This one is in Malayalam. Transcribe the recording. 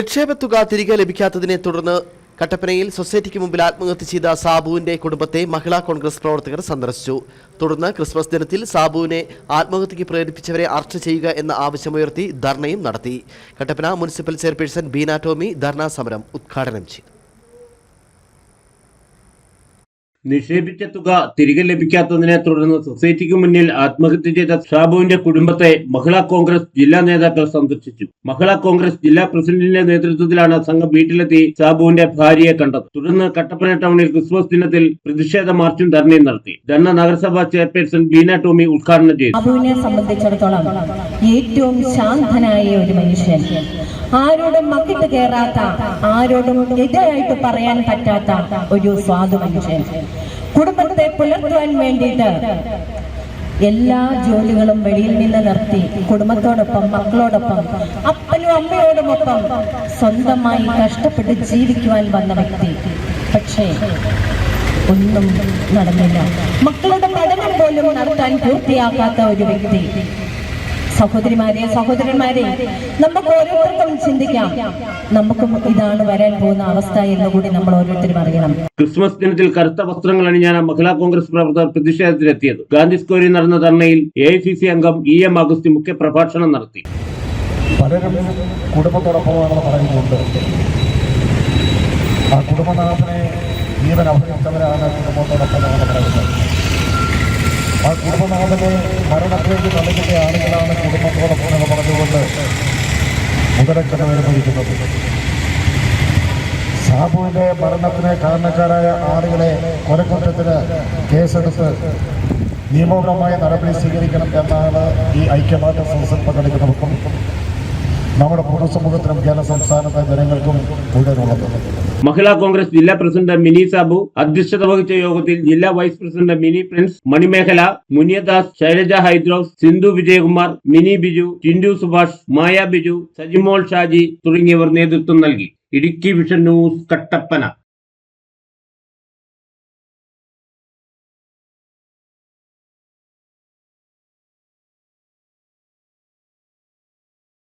നിക്ഷേപത്തുക തിരികെ ലഭിക്കാത്തതിനെ തുടർന്ന് കട്ടപ്പനയിൽ സൊസൈറ്റിക്ക് മുമ്പിൽ ആത്മഹത്യ ചെയ്ത സാബുവിന്റെ കുടുംബത്തെ മഹിളാ കോൺഗ്രസ് പ്രവർത്തകർ സന്ദർശിച്ചു. തുടർന്ന് ക്രിസ്മസ് ദിനത്തിൽ സാബുവിനെ ആത്മഹത്യക്ക് പ്രേരിപ്പിച്ചവരെ അറസ്റ്റ് ചെയ്യുക എന്ന ആവശ്യമുയർത്തി ധർണയും നടത്തി. കട്ടപ്പന മുനിസിപ്പൽ ചെയർപേഴ്സൺ ബീന ടോമി ധർണാ സമരം ഉദ്ഘാടനം ചെയ്തു. നിക്ഷേപിച്ച തുക തിരികെ ലഭിക്കാത്തതിനെ തുടർന്ന് സൊസൈറ്റിക്ക് മുന്നിൽ ആത്മഹത്യ ചെയ്ത ഷാബുവിന്റെ കുടുംബത്തെ മഹിളാ കോൺഗ്രസ് ജില്ലാ നേതാക്കൾ സന്ദർശിച്ചു. മഹിളാ കോൺഗ്രസ് ജില്ലാ പ്രസിഡന്റിന്റെ നേതൃത്വത്തിലാണ് സംഘം വീട്ടിലെത്തി ഷാബുവിന്റെ ഭാര്യയെ കണ്ടത്. തുടർന്ന് കട്ടപ്പന ടൗണിൽ ക്രിസ്മസ് ദിനത്തിൽ പ്രതിഷേധ മാർച്ചും ധർണയും നടത്തി. ധർണ നഗരസഭാ ചെയർപേഴ്സൺ ബീന ടോമി ഉദ്ഘാടനം ചെയ്തു. ഏറ്റവും ശാന്തനായ ഒരു മനുഷ്യൻ. ആരോടും മക്കിട്ട് കയറാത്ത ആരോടും എതിരായിട്ട് പറയാൻ പറ്റാത്ത ഒരു സ്വാദു മനുഷ്യൻ. കുടുംബത്തെ പുലർത്തുവാൻ വേണ്ടിയിട്ട് എല്ലാ ജോലികളും വെളിയിൽ നിന്ന് നിർത്തി കുടുംബത്തോടൊപ്പം മക്കളോടൊപ്പം അപ്പനും അമ്മയോടുമൊപ്പം സ്വന്തമായി കഷ്ടപ്പെട്ട് ജീവിക്കുവാൻ വന്ന വ്യക്തി. പക്ഷേ ഒന്നും നടന്നില്ല. മക്കളുടെ പഠനം പോലും നടത്താൻ പൂർത്തിയാക്കാത്ത ഒരു വ്യക്തി. സഹോദരിമാരെ സഹോദരന്മാരെ നമുക്ക് ഓരോരുത്തർക്കും ചിന്തിക്കാം. നമുക്കും ഇതാണ് വരാൻ പോകുന്ന അവസ്ഥ എന്ന് കൂടി നമ്മൾ ഓരോരുത്തരും അറിയണം. ക്രിസ്മസ് ദിനത്തിൽ കറുത്ത വസ്ത്രങ്ങൾ അണിഞ്ഞാണ് മഹിളാ കോൺഗ്രസ് പ്രവർത്തകർ പ്രതിഷേധത്തിലെത്തിയത്. ഗാന്ധി സ്ക്വയറിൽ നടന്ന ധർണയിൽ എ അംഗം ഇ എം അഗസ്തി മുഖ്യ പ്രഭാഷണം നടത്തി. പലരും കുടുംബത്തോടൊപ്പമാണെന്ന് പറയുന്നുണ്ട്. ആ കുടുംബനാഥനെ ജീവൻ അഭ്യർത്ഥവരാണ് കുടുംബത്തോടൊപ്പമാണെന്ന് പറയുന്നത്. കുടുംബനാഥനെ മരണത്തിലേക്ക് തള്ളിക്കുന്ന ആളുകളാണ് കുടുംബത്തോടൊപ്പം എന്ന് പറഞ്ഞുകൊണ്ട് മുതലക്കണ്ണവർ ഭരിക്കുന്നത് സാബുവിന്റെ മരണത്തിന് കാരണക്കാരായ ആളുകളെ കൊലക്കുറ്റത്തിന് കേസെടുത്ത് നിയമപരമായ നടപടി സ്വീകരിക്കണം എന്നാണ് ഈ ഐക്യമാറ്റ സംസ്ഥാനം പങ്കെടുക്കുന്നവർക്കും നമ്മുടെ പൊതുസമൂഹത്തിനും കേരള സംസ്ഥാനത്തെ ജനങ്ങൾക്കും മഹിളാ കോൺഗ്രസ് ജില്ലാ പ്രസിഡന്റ് മിനി സാബു അധ്യക്ഷത വഹിച്ച യോഗത്തിൽ ജില്ലാ വൈസ് പ്രസിഡന്റ് മിനി പ്രിൻസ് മണിമേഖല മുനിയദാസ് ശൈലജ ഹൈദ്രോസ് സിന്ധു വിജയകുമാർ മിനി ബിജു ടിൻഡു സുഭാഷ് മായാ ബിജു സജിമോൾ ഷാജി തുടങ്ങിയവർ നേതൃത്വം നൽകി. Idukki vision news Kattappana.